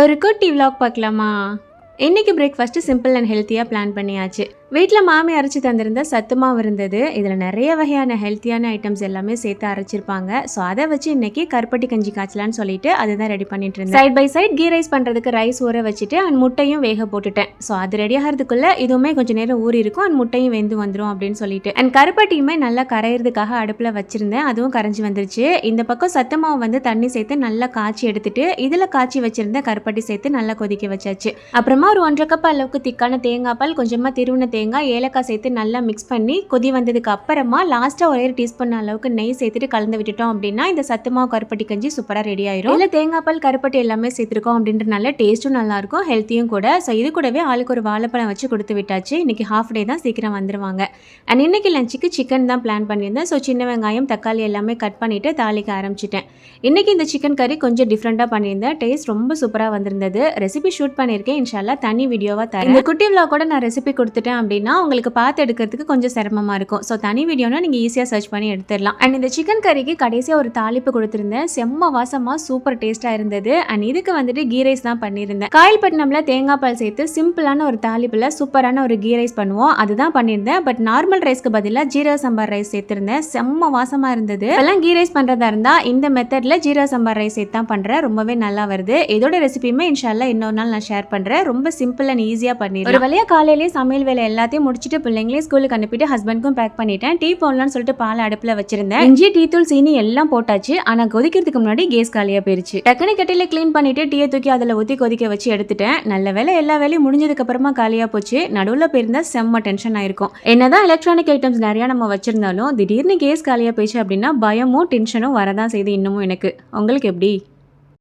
ஒரு குட்டி விலாக் பார்க்கலாமா? இன்றைக்கி பிரேக்ஃபாஸ்ட்டு சிம்பிள் அண்ட் ஹெல்த்தியாக பிளான் பண்ணியாச்சு. வீட்டில் மாமி அரைச்சி தந்திருந்த சத்து மாவு இருந்தது. இதில் நிறைய வகையான ஹெல்த்தியான ஐட்டம்ஸ் எல்லாமே சேர்த்து அரைச்சிருப்பாங்க. ஸோ அதை வச்சு இன்னைக்கு கருப்பட்டி கஞ்சி காய்ச்சலான்னு சொல்லிட்டு அதுதான் ரெடி பண்ணிட்டு இருந்தேன். Side by side ghee rice பண்ணுறதுக்கு ரைஸ் ஊற வச்சுட்டு அண்ட் முட்டையும் வேக போட்டுட்டேன். ஸோ அது ரெடி ஆகிறதுக்குள்ளே இதுவுமே கொஞ்சம் நேரம் ஊறி இருக்கும். அண்ட் முட்டையும் வெந்து வந்துடும் அப்படின்னு சொல்லிட்டு. அண்ட் கருப்பட்டியுமே நல்லா கரையிறதுக்காக அடுப்பில் வச்சிருந்தேன். அதுவும் கரைஞ்சி வந்துருச்சு. இந்த பக்கம் சத்து மாவு வந்து தண்ணி சேர்த்து நல்லா காய்ச்சி எடுத்துட்டு இதில் காய்ச்சி வச்சிருந்த கருப்பட்டி சேர்த்து நல்லா கொதிக்க வச்சாச்சு. அப்புறமா ஒரு ஒன்றரை கப் அளவுக்கு திக்கான தேங்காய் பால் கொஞ்சமாக திருவின தேங்காய் ஏலக்காய் சேர்த்து நல்லா மிக்ஸ் பண்ணி கொதி வந்ததுக்கு அப்புறமா லாஸ்ட்டாக ஒரே டீஸ்பூன் அளவுக்கு நெய் சேர்த்துட்டு கலந்து விட்டுட்டோம் அப்படின்னா இந்த சத்து மாவு கருப்பட்டி கஞ்சி சூப்பராக ரெடி ஆயிரும். இல்லை தேங்காய் பால் கருப்பட்டி எல்லாமே சேர்த்துருக்கோம் அப்படின்றனால டேஸ்ட்டும் நல்லா இருக்கும் ஹெல்த்தியும் கூட. ஸோ இது கூடவே ஆளுக்கு ஒரு வாழைப்பழம் வச்சு கொடுத்து விட்டாச்சு. இன்னைக்கு ஹாஃப் டே தான் சீக்கிரம் வந்துருவாங்க. அண்ட் இன்னைக்கு லஞ்சுக்கு சிக்கன் தான் பிளான் பண்ணியிருந்தேன். ஸோ சின்ன வெங்காயம் தக்காளி எல்லாமே கட் பண்ணிட்டு தாளிக்க ஆரம்பிச்சிட்டேன். இன்னைக்கு இந்த சிக்கன் கறி கொஞ்சம் டிஃப்ரெண்ட்டாக பண்ணியிருந்தேன். டேஸ்ட் ரொம்ப சூப்பராக வந்திருந்தது. ரெசிபி ஷூட் பண்ணியிருக்கேன். இன்ஷால்லா தனி வீடியோவாக தரேன். இந்த குட்டி விழா கூட நான் ரெசிபி கொடுத்துட்டேன் அப்படின்னா உங்களுக்கு பார்த்து எடுக்கிறதுக்கு கொஞ்சம் சிரமமாக இருக்கும். ஸோ தனி வீடியோனா நீங்கள் ஈஸியாக சர்ச் பண்ணி எடுத்துடலாம். அண்ட் இந்த சிக்கன் கறிக்கு கடைசியாக ஒரு தாளிப்பு கொடுத்துருந்தேன். செம்ம வாசமாக சூப்பர் டேஸ்ட்டாக இருந்தது. அண்ட் இதுக்கு வந்துட்டு கீ ரைஸ் தான் பண்ணியிருந்தேன். காயல்பட்டினம்ல தேங்காய் பால் சேர்த்து சிம்பிளான ஒரு தாளிப்பில் சூப்பரான ஒரு கீ ரைஸ் பண்ணுவோம். அதுதான் பண்ணியிருந்தேன். பட் நார்மல் ரைஸ்க்கு பதிலாக ஜீரக சம்பார் ரைஸ் சேர்த்துருந்தேன். செம்ம வாசமாக இருந்தது. எல்லாம் கீ ரைஸ் பண்ணுறதா இருந்தால் இந்த மெத்தடில் ஜீரக சம்பார் ரைஸ் சேர்த்து தான் பண்ணுறேன் ரொம்பவே நல்லா வருது. இதோட ரெசிபியுமே இன்ஷால்லா இன்னொரு நாள் நான் ஷேர் பண்ணுறேன் ரொம்ப சிம்பிள் அண்ட் ஈஸியாக பண்ணிடுறேன் ஒரு வழியாக காலையிலேயே சமையல் வேலை எல்லாத்தையும் முடிச்சுட்டு பிள்ளைங்களையும் ஸ்கூலுக்கு அனுப்பிட்டு ஹஸ்பண்ட்க்கும் பேக் பண்ணிட்டேன். டீ போடலாம்னு சொல்லிட்டு பால் அடுப்பில் வச்சிருந்தேன். இஞ்சி டீ தூள் சீனி எல்லாம் போட்டாச்சு. ஆனால் கொதிக்கிறதுக்கு முன்னாடி கேஸ் காலியாக போயிருச்சு. டக்குனு கட்டையில் க்ளீன் பண்ணிட்டு டீயை தூக்கி அதில் ஊற்றி கொதிக்க வச்சு எடுத்துட்டேன். நல்ல வேலை எல்லா வேலையும் முடிஞ்சதுக்கு அப்புறமா காலியாக போச்சு. நடுவில் போயிருந்தா செம்ம டென்ஷன் ஆயிருக்கும். என்னதான் எலக்ட்ரானிக் ஐட்டம்ஸ் நிறையா நம்ம வச்சிருந்தாலும் திடீர்னு கேஸ் காலியாக போயிடுச்சு அப்படின்னா பயமும் டென்ஷனும் வரதான் செய்து இன்னமும் எனக்கு. உங்களுக்கு எப்படி?